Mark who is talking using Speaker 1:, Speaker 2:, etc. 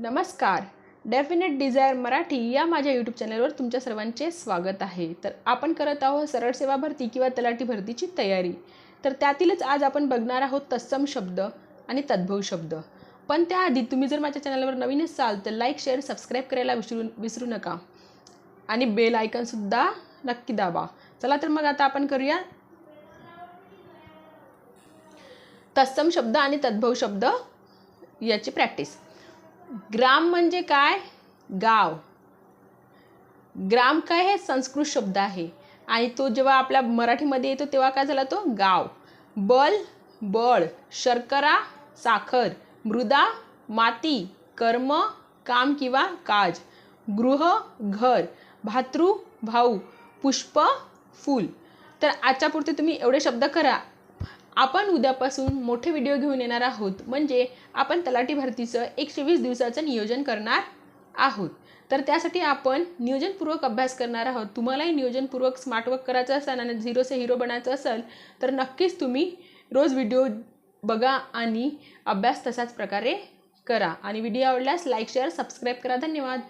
Speaker 1: नमस्कार. Definite Dzire Marathi या माझ्या यूट्यूब चॅनलवर तुमच्या सर्वांचे स्वागत आहे. तर आपण करत आहोत सरळ सेवा भरती किंवा तलाठी भरतीची तयारी. तर त्यातीलच आज आपण बघणार आहोत तत्सम शब्द आणि तद्भव शब्द. पण त्याआधी तुम्ही जर माझ्या चॅनलवर नवीन असाल तर लाईक शेअर सबस्क्राईब करायला विसरू विसरू नका. आणि बेल आयकनसुद्धा नक्की दाबा. चला तर मग आता आपण करूया तत्सम शब्द आणि तद्भव शब्द याची प्रॅक्टिस. ग्राम म्हणजे काय? गाव. ग्राम काय? हे संस्कृत शब्द आहे. आणि तो जेव्हा आपल्या मराठीमध्ये येतो तेव्हा काय झाला तो? गाव. बल बळ शर्करा साखर मृदा माती कर्म काम किंवा काज. गृह घर भातृ भाऊ पुष्प फूल. तर आजच्यापुरते तुम्ही एवढे शब्द करा. आपण उद्यापासून मोठे व्हिडिओ घेऊन येणार आहोत. म्हणजे आपण तलाठी भरतीचं एकशे वीस दिवसाचं नियोजन करणार आहोत. तर त्यासाठी आपण नियोजनपूर्वक अभ्यास करणार आहोत. तुम्हालाही नियोजनपूर्वक स्मार्ट वर्क करायचं असेल आणि झिरोचे हिरो बनायचं असेल तर नक्कीच तुम्ही रोज व्हिडिओ बघा आणि अभ्यास तसाच प्रकारे करा. आणि व्हिडिओ आवडल्यास लाईक शेअर सबस्क्राईब करा. धन्यवाद.